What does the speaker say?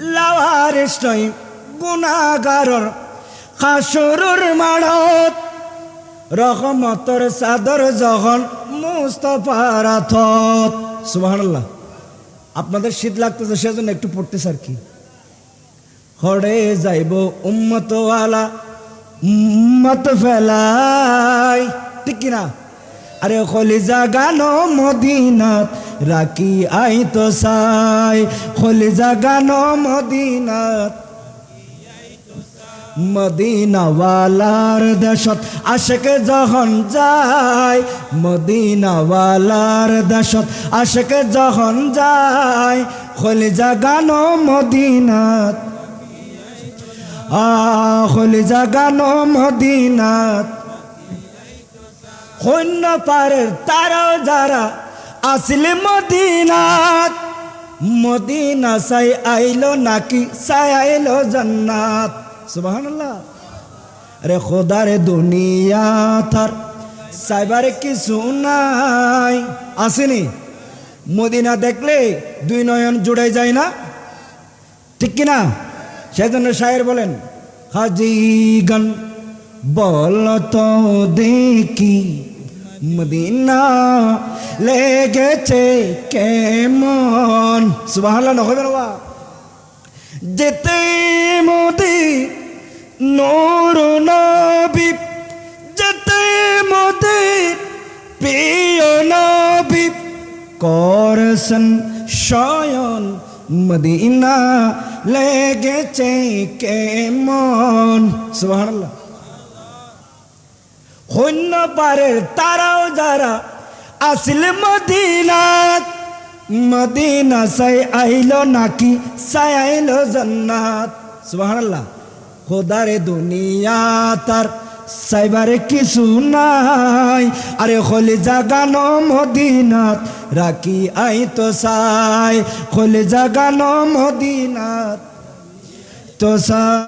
লাৱাৰিছ তই গুণাগাৰৰ হাসুৰুৰ মাৰত রহমতর চাদর যখন মুস্তফার হাতত সুবহানাল্লাহ। আপনাদের শীত লাগতেছে, সেজন্য একটু পড়তেছে আর কি। হরে যাইব উম্মতওয়ালা, উম্মত ফেলাই। ঠিক কিনা? আরে খলিজা গানো মদিনাত, রাখি আই তো সাই। খলিজা গানো মদিনাত, মদিনাওয়ালার দেশত। আশেকে যখন যায়, মদিনাওয়ালার দেশত। আশেকে যখন যায়, খলিজা গানো মদিনাত। আহ খলিজা গানো মদিনাত। সৈন্য পারের তারাও যারা আসলে মদিনাত, মদিনা সাই আইল নাকি সাই আইল জান্নাত? সুবহানাল্লাহ। আরে খোদারে দুনিয়া থার, সাইবারে কিছু নাই। আসেনি? মদিনা দেখলে দুই নয়ন জুড়ে যায় না? ঠিক কিনা? সেজন্য শায়ের বলেন, হাজিগন বল তো দেখি, মদিনা লেগেছে কেমন? সুবহানাল্লাহ নহবে না যেতে মোদি নোর নবী, যেতে মোদি প্রিয় নবী করসন শয়ন, মদিনা লেগেছে কেমন? সুবহানাল্লাহ। হন্য পারের তারাও যারা আসলে মদিনাত। মদিনা সাই আইলো নাকি? সাই আইলো জান্নাত। সুবহানাল্লাহ। খোদারে দুনিয়া তার সাইবারে কিছু নাই। আরে খলি জাগানো মদিনাত, রাখি আই তো সাই। খলি জাগানো মদিনাত, তো সাই।